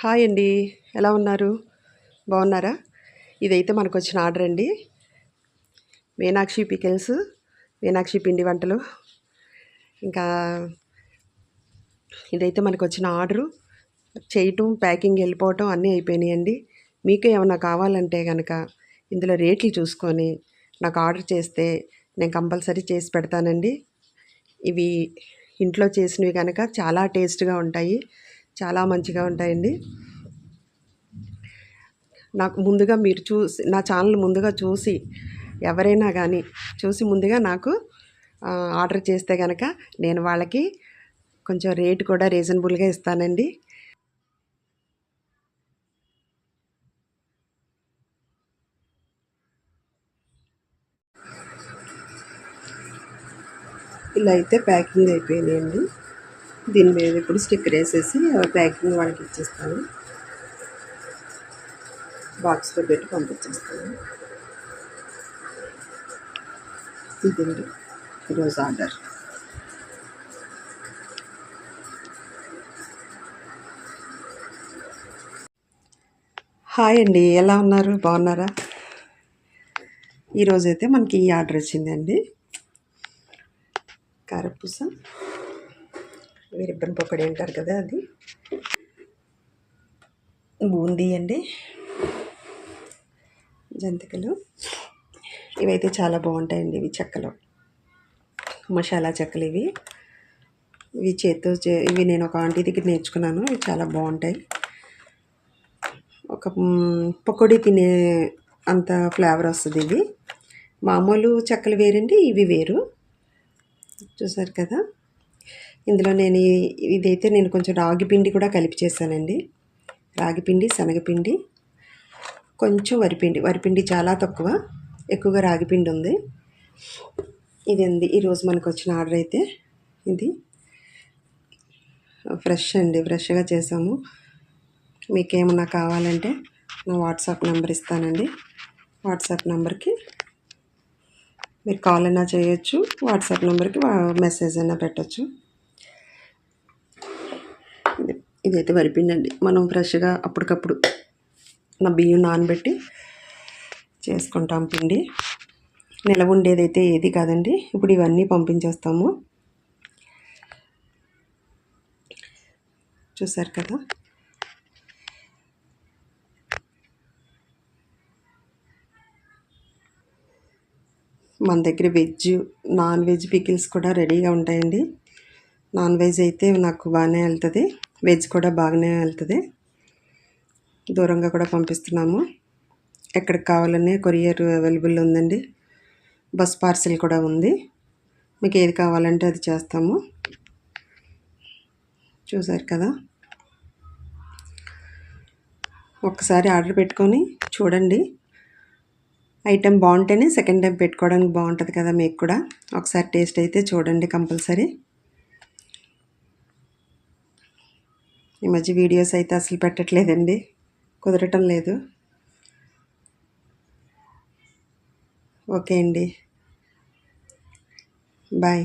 Hi అండి. ఎలా ఉన్నారు? బాగున్నారా? ఇదైతే మనకు వచ్చిన ఆర్డర్ అండి. మీనాక్షి పికిల్స్ మీనాక్షి పిండి వంటలు. ఇంకా ఇదైతే మనకు వచ్చిన ఆర్డరు. చేయటం ప్యాకింగ్ వెళ్ళిపోవటం అన్నీ అయిపోయినాయండి. మీకు ఏమైనా కావాలంటే కనుక ఇందులో రేట్లు చూసుకొని నాకు ఆర్డర్ చేస్తే నేను కంపల్సరీ చేసి పెడతానండి. ఇవి ఇంట్లో చేసినవి కనుక చాలా టేస్ట్గా ఉంటాయి. చాలా మంచిగా ఉంటాయండి. నాకు ముందుగా మీరు చూసి నా ఛానల్ ముందుగా చూసి ఎవరైనా కానీ చూసి ముందుగా నాకు ఆర్డర్ చేస్తే కనుక నేను వాళ్ళకి కొంచెం రేటు కూడా రీజనబుల్గా ఇస్తానండి. ఇలా అయితే ప్యాకింగ్ అయిపోయినాయండి. దీని మీద ఇప్పుడు స్టిక్కర్ వేసేసి ప్యాకింగ్ వాళ్ళకి ఇచ్చేస్తాను. బాక్స్లో పెట్టి పంపించేస్తాను. ఇదండి ఈరోజు ఆర్డర్. హాయ్ అండి ఎలా ఉన్నారు? బాగున్నారా? ఈరోజైతే మనకి ఈ ఆర్డర్ వచ్చిందండి. కారపూస. రిబ్బన్ పకోడీ అంటారు కదా అది. బూందీ అండి జంతికలు. ఇవైతే చాలా బాగుంటాయండి ఇవి చెక్కలు. మసాలా చెక్కలు ఇవి. ఇవి చేత్తో ఇవి నేను ఒక ఆంటీ దగ్గర నేర్చుకున్నాను. ఇవి చాలా బాగుంటాయి. ఒక పకోడీ తినే అంత ఫ్లేవర్ వస్తుంది ఇవి. మామూలు చెక్కలు వేరండి ఇవి వేరు. చూసారు కదా? ఇందులో నేను ఇదైతే నేను కొంచెం రాగి పిండి కూడా కలిపి చేశానండి. రాగి పిండి శనగపిండి కొంచెం వరిపిండి. వరిపిండి చాలా తక్కువ. ఎక్కువగా రాగిపిండి ఉంది. ఇది ఉంది ఈరోజు మనకు వచ్చిన ఆర్డర్ అయితే ఇది. ఫ్రెష్ అండి. ఫ్రెష్గా చేసాము. మీకు ఏమన్నా కావాలంటే నా వాట్సాప్ నెంబర్ ఇస్తానండి. వాట్సాప్ నెంబర్కి మీరు కాల్ అయినా చేయొచ్చు. వాట్సాప్ నెంబర్కి మెసేజ్ అయినా పెట్టచ్చు. ఇదైతే వరిపిండండి అండి మనం ఫ్రెష్గా అప్పటికప్పుడు నా బియ్యం నానబెట్టి చేసుకుంటాం పిండి. నిలవ ఉండేదైతే ఏది కాదండి. ఇప్పుడు ఇవన్నీ పంపించేస్తాము. చూసారు కదా? మన దగ్గర వెజ్ నాన్ వెజ్ పికిల్స్ కూడా రెడీగా ఉంటాయండి. నాన్ వెజ్ అయితే నాకు బాగానే వెళ్తుంది. వెజ్ కూడా బాగానే వెళ్తుంది. దూరంగా కూడా పంపిస్తున్నాము. ఎక్కడికి కావాలనే కొరియర్ అవైలబుల్ ఉందండి. బస్ పార్సిల్ కూడా ఉంది. మీకు ఏది కావాలంటే అది చేస్తాము. చూసారు కదా? ఒక్కసారి ఆర్డర్ పెట్టుకొని చూడండి. ఐటెం బాగుంటేనే సెకండ్ టైం పెట్టుకోవడానికి బాగుంటుంది కదా మీకు కూడా. ఒకసారి టేస్ట్ అయితే చూడండి కంపల్సరీ. ఈ మధ్య వీడియోస్ అయితే అసలు పెట్టట్లేదండి. కుదరటం లేదు. ఓకే అండి. బాయ్.